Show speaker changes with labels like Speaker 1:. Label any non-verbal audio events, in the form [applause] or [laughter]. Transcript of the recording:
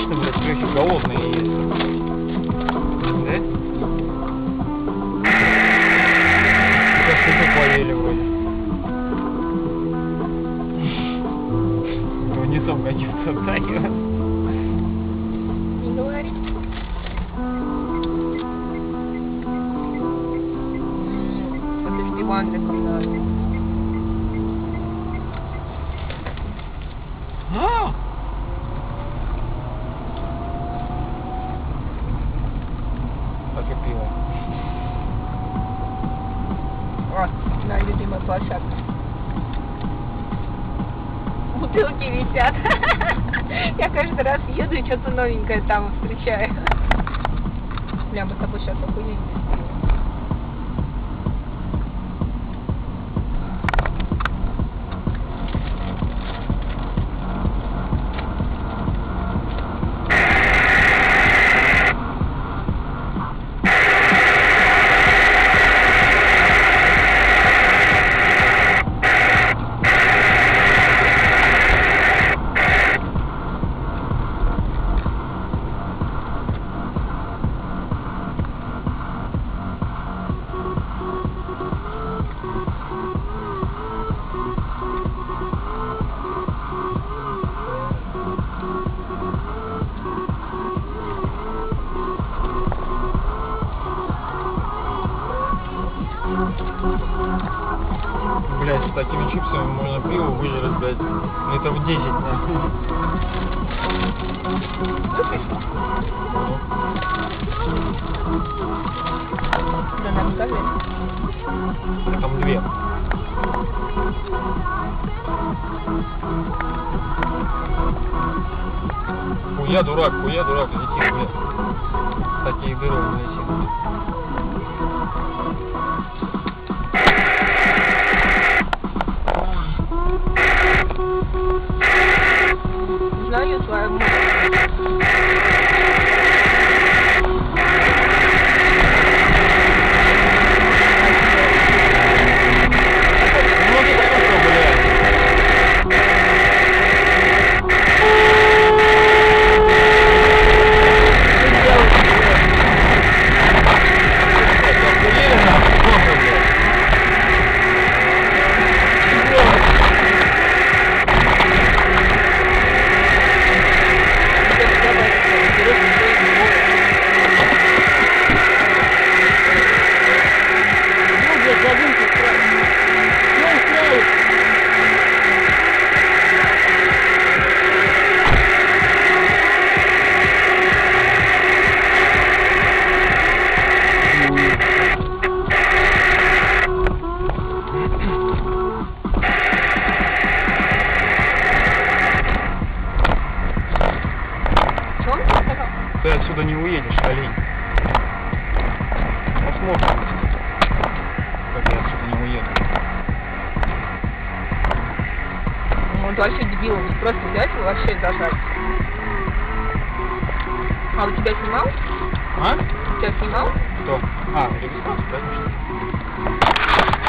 Speaker 1: вечно, блядь, крысы голодные есть. Да? Сейчас супы поели вроде. Ну, не сам кончится, да?
Speaker 2: Не говори. М, Это ж площадке. Бутылки висят. [laughs] Я каждый раз еду и что-то новенькое там встречаю. Бля, мы с тобой сейчас охуенем.
Speaker 1: С такими чипсами можно пиво выжрать, блядь, литров 10, нахуй.
Speaker 2: Да нам скажи.
Speaker 1: Там две. Хуя дурак, хуя дурак, лети, блядь. Такие дыры лети. Flow, you two олень. Посмотрим, как я отсюда не уеду.
Speaker 2: Ну, он вообще дебил, просто взять и вообще зажать. А у тебя снимал?
Speaker 1: А?
Speaker 2: У тебя снимал?
Speaker 1: Кто? А, регистрацию, конечно.